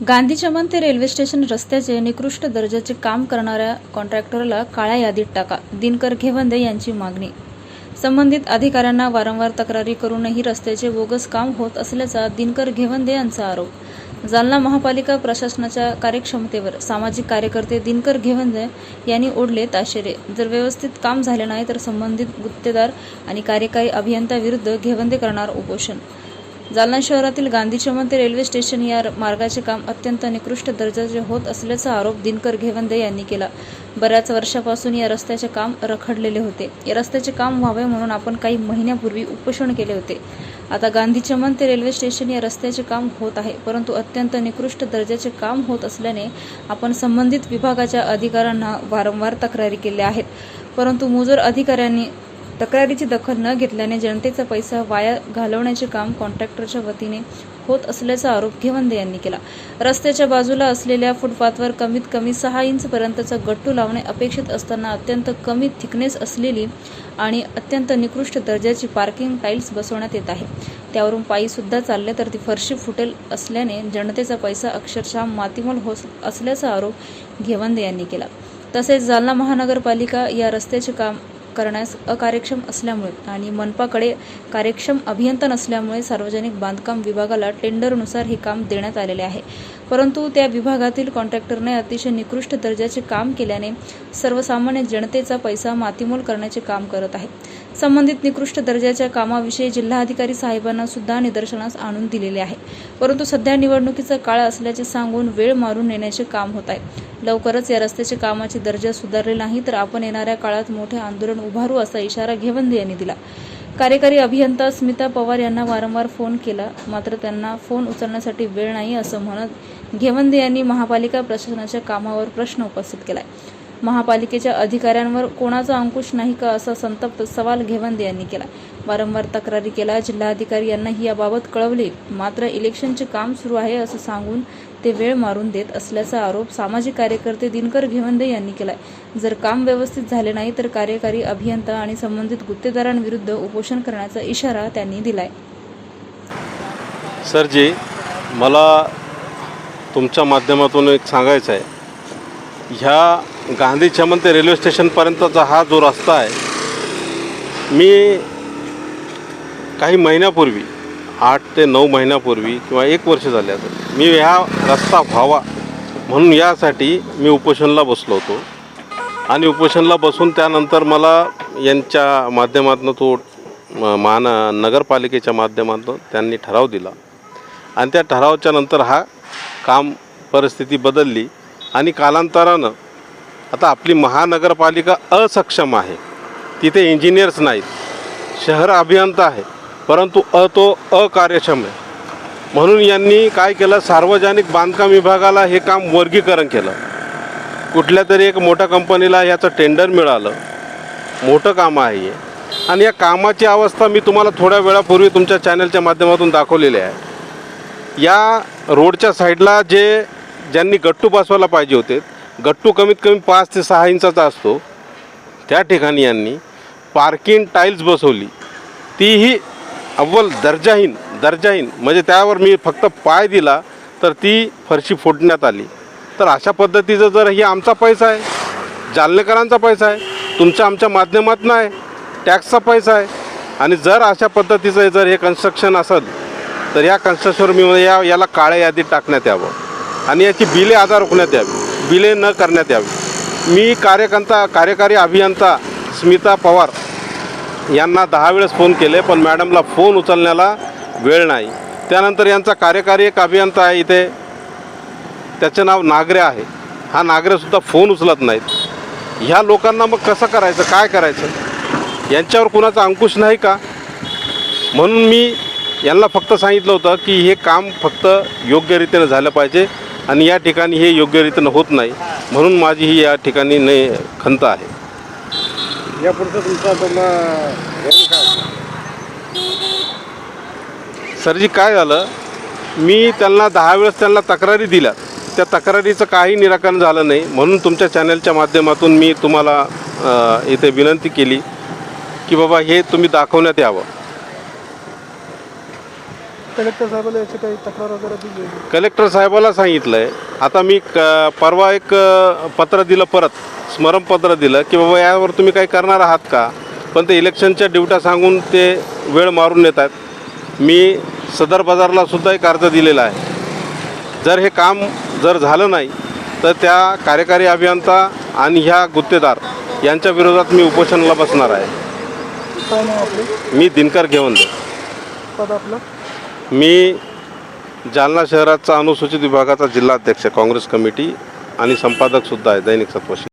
गांधी चमन ते railway station रस्त्याचे निकृष्ट दर्जाचे काम करणाऱ्या कॉन्ट्रॅक्टरला काळ्या यादीत टाका. दिनकर घेवंदे यांची मागणी. संबंधित अधिकाऱ्यांना वारंवार तक्रारी करूनही रस्त्याचे बोगस काम होत असल्याचा दिनकर घेवंदे यांचा आरोप. जालना महापालिका प्रशासनाच्या कार्यक्षमतेवर सामाजिक कार्यकर्ते दिनकर घेवंदे यांनी ओढले ताशेरे. जर व्यवस्थित काम झाले नाही तर संबंधित गुत्तेदार आणि कार्यकारी अभियंत्याविरुद्ध घेवंदे करणार उपोषण. जालना शहरातील गांधी चमन ते रेल्वे स्टेशन या मार्गाचे काम अत्यंत निकृष्ट दर्जाचे होत असल्याचा आरोप दिनकर घेवंदे यांनी केला. बऱ्याच वर्षापासून या रस्त्याचे काम रखडलेले होते. या रस्त्याचे काम व्हावे म्हणून आपण काही महिन्यापूर्वी उपोषण केले होते. आता गांधी चमन ते रेल्वे स्टेशन या रस्त्याचे काम होत आहे परंतु अत्यंत निकृष्ट दर्जाचे काम होत असल्याने आपण संबंधित विभागाच्या अधिकाऱ्यांना वारंवार तक्रारी केल्या आहेत. परंतु मुजोर अधिकाऱ्यांनी तक्रारीची दखल न घेतल्याने जनतेचा पैसा वाया घालवण्याचे काम कॉन्ट्रॅक्टरच्या वतीने होत असल्याचा आरोप घेवंदे यांनी केला. रस्त्याच्या बाजूला असलेल्या फुटपाथवर कमीत कमी सहा इंचपर्यंतचा गट्टू लावणे अपेक्षित असताना अत्यंत कमी थिकनेस असलेली आणि अत्यंत निकृष्ट दर्जाची पार्किंग टाईल्स बसवण्यात येत आहे. त्यावरून पायी सुद्धा चालले तर ती फरशी फुटेल असल्याने जनतेचा पैसा अक्षरशः मातीमोल होत असल्याचा आरोप घेवंदे यांनी केला. तसेच जालना महानगरपालिका या रस्त्याचे काम करण्यास अकार्यक्षम असल्यामुळे आणि मनपाकडे कार्यक्षम अभियंता नसल्यामुळे सार्वजनिक बांधकाम विभागाला टेंडरनुसार हे काम देण्यात आलेले आहे. परंतु त्या विभागातील कॉन्ट्रॅक्टरने अतिशय निकृष्ट दर्जाचे काम केल्याने सर्वसामान्य जनतेचा पैसा मातीमोल करण्याचे काम करत आहे. संबंधित निकृष्ट दर्जाच्या कामाविषयी जिल्हाधिकारी साहेबांना सुद्धा निदर्शनास आणून दिलेले आहे. परंतु सध्या निवडणुकीचा काळ असल्याचे सांगून वेळ मारून नेण्याचे काम होत आहे. लवकरच या रस्त्याच्या कामाची दर्जा सुधारले नाही तर आपण येणाऱ्या काळात मोठे आंदोलन उभारू असा इशारा घेवंदे यांनी दिला. कार्यकारी अभियंता स्मिता पवार यांना वारंवार फोन केला. मात्र त्यांना फोन उचलण्यासाठी वेळ नाही असं म्हणत घेवंदे यांनी महापालिका प्रशासनाच्या कामावर प्रश्न उपस्थित केलाय. महापालिकेच्या अधिकाऱ्यांवर कोणाचा अंकुश नाही का असा संतप्त सवाल घेवंदे यांनी केला. वारंवार तक्रारी केला. जिल्हाधिकारी यांनाही याबाबत कळवले. मात्र इलेक्शनचे काम सुरू आहे असं सांगून ते वेळ मारून देत असल्याचा आरोप सामाजिक कार्यकर्ते दिनकर घेवंदे यांनी केलाय. जर काम व्यवस्थित झाले नाही तर कार्यकारी अभियंता आणि संबंधित गुत्तेदारांविरुद्ध उपोषण करण्याचा इशारा त्यांनी दिलाय. सरजी मला तुमच्या माध्यमातून एक सांगायचं आहे ह्या गांधी चमन ते रेल्वे स्टेशनपर्यंतचा हा जो रस्ता आहे मी काही महिन्यापूर्वी आठ ते नऊ महिन्यापूर्वी किंवा एक वर्ष झाले असेल मी ह्या रस्ता व्हावा म्हणून यासाठी मी उपोषणला बसलो होतो. आणि उपोषणला बसून त्यानंतर मला यांच्या माध्यमातून तो महान नगरपालिकेच्या माध्यमातून त्यांनी ठराव दिला. आणि त्या ठरावाच्या नंतर हा काम परिस्थिती बदलली. आणि कालांतरानं आता आपली महानगरपालिका असक्षम आहे. तिथे इंजिनियर्स नाहीत. शहर अभियंता आहे. परंतु अ तो अकार्यक्षम आहे. म्हणून यांनी काय केलं? सार्वजनिक बांधकाम विभागाला हे काम वर्गीकरण केलं. कुठल्या तरी एक मोठ्या कंपनीला याचं टेंडर मिळालं. मोठं काम आहे. हे आणि या कामाची अवस्था मी तुम्हाला थोड्या वेळापूर्वी तुमच्या चॅनलच्या माध्यमातून दाखवलेली आहे. या रोडच्या साईडला जे ज्यांनी गट्टू बसवायला पाहिजे होते गट्टू कमीत कमी पाच ते सहा इंचाचा असतो. त्या ठिकाणी यांनी पार्किंग टाईल्स बसवली. तीही अव्वल दर्जाहीन दर्जाहीन. म्हणजे त्यावर मी फक्त पाय दिला तर ती फरशी फोडण्यात आली. तर अशा पद्धतीचं जर ही आमचा पैसा आहे जालनेकरांचा पैसा आहे तुमच्या आमच्या माध्यमातून आहे टॅक्सचा पैसा आहे आणि जर अशा पद्धतीचं जर हे कन्स्ट्रक्शन असेल तर या कन्स्ट्रक्शनवर मी या याला काळ्या यादीत टाकण्यात यावं. आणि याची बिले आता रोखण्यात यावी. बिले न करण्यात यावी. मी कार्यकर्ता कार्यकारी अभियंता स्मिता पवार यांना दहा वेळेस फोन केले पण मॅडमला फोन उचलण्याला वेळ नाही. त्यानंतर यांचा कार्यकारी एक अभियंता आहे इथे. त्याचं नाव नागरे आहे. हा नागरेसुद्धा फोन उचलत नाहीत. ह्या लोकांना मग कसं करायचं? काय करायचं? यांच्यावर कुणाचा अंकुश नाही का? म्हणून मी यांना फक्त सांगितलं होतं की हे काम फक्त योग्यरीतीनं झालं पाहिजे. आणि या ठिकाणी हे योग्य रीतीनं होत नाही म्हणून माझी ही या ठिकाणी ने खंत आहे. यापुढचं तुमचा सरजी काय झालं? मी त्यांना दहा वेळेस त्यांना तक्रारी दिल्या. त्या तक्रारीचं काही निराकरण झालं नाही म्हणून तुमच्या चॅनलच्या माध्यमातून मी तुम्हाला इथे विनंती केली की बाबा हे तुम्ही दाखवण्यात यावं. कलेक्टर साहेबाला याची काही तक्रार वगैरे दिली आहे? कलेक्टर साहेबाला सांगितलं आहे आता मी क परवा एक अ, पत्र दिलं परत स्मरणपत्र दिलं की बाबा यावर तुम्ही काही करणार आहात का? पण ते इलेक्शनच्या ड्युट्या सांगून ते वेळ मारून नेतात. मी सदर बाजारला सुद्धा एक अर्ज दिलेला आहे. जर हे काम जर झालं नाही तर त्या कार्यकारी अभियंता आणि ह्या गुत्तेदार यांच्या विरोधात मी उपोषणाला बसणार आहे. काय नाव आपले? मी दिनकर घेऊन दे पद आपलं? मी जालना शहराचा अनुसूचित विभागाचा जिल्हाध्यक्ष काँग्रेस कमिटी आणि संपादकसुद्धा आहे दैनिक सत्वशी